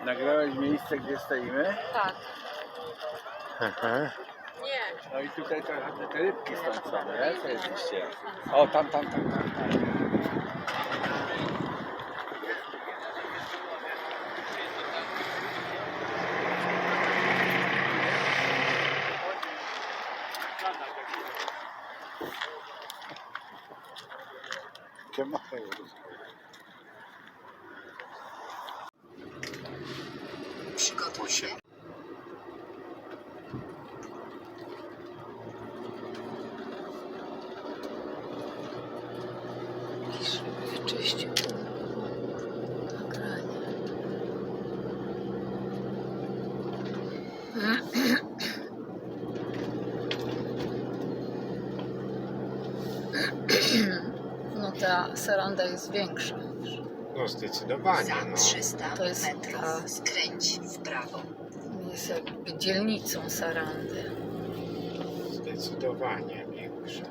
Nagrałeś miejsce, gdzie stoimy? Tak. Aha. Nie. No i tutaj trochę te, te rybki stąd są, nie? Co jeździście? O, tam, tam, tam, tam. tam. Siema. Przygotuj nagranie. No ta seranda jest większa. No zdecydowanie, Za no. 300 To jest metrów ta- skręć w prawo. Jest jakby dzielnicą sarandy. Zdecydowanie większa.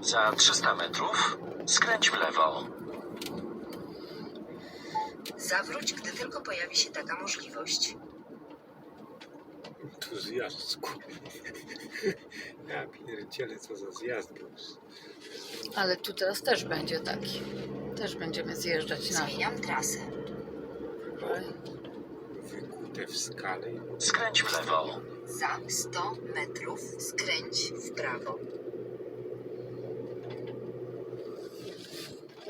Za 300 metrów skręć w lewo. Zawróć, gdy tylko pojawi się taka możliwość. Tu zjazd, skur... Ja pierdzielę, co za zjazd był. Ale tu teraz też będzie taki. Też będziemy zjeżdżać na Zmieniam trasę. Wykute w skale. Skręć w lewo. Za 100 metrów skręć w prawo.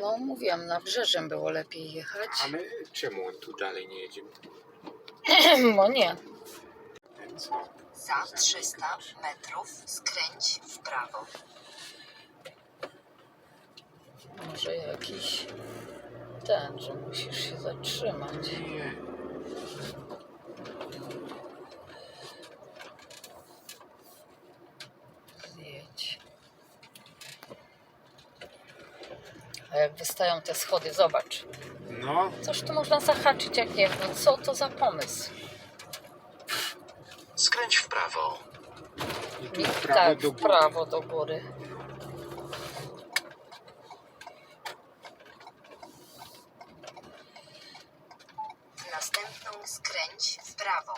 No mówiłam, nabrzeżem było lepiej jechać. Ale czemu on tu dalej nie jedzie? No nie. Za 300 metrów skręć w prawo. Może jakiś ten, że musisz się zatrzymać. Nie. Jak wystają te schody, zobacz. No, Coś tu można zahaczyć, jak nie wiem. Co to za pomysł? Skręć w prawo. i tu I w prawo tak, do w góry. prawo do góry. W następną skręć w prawo.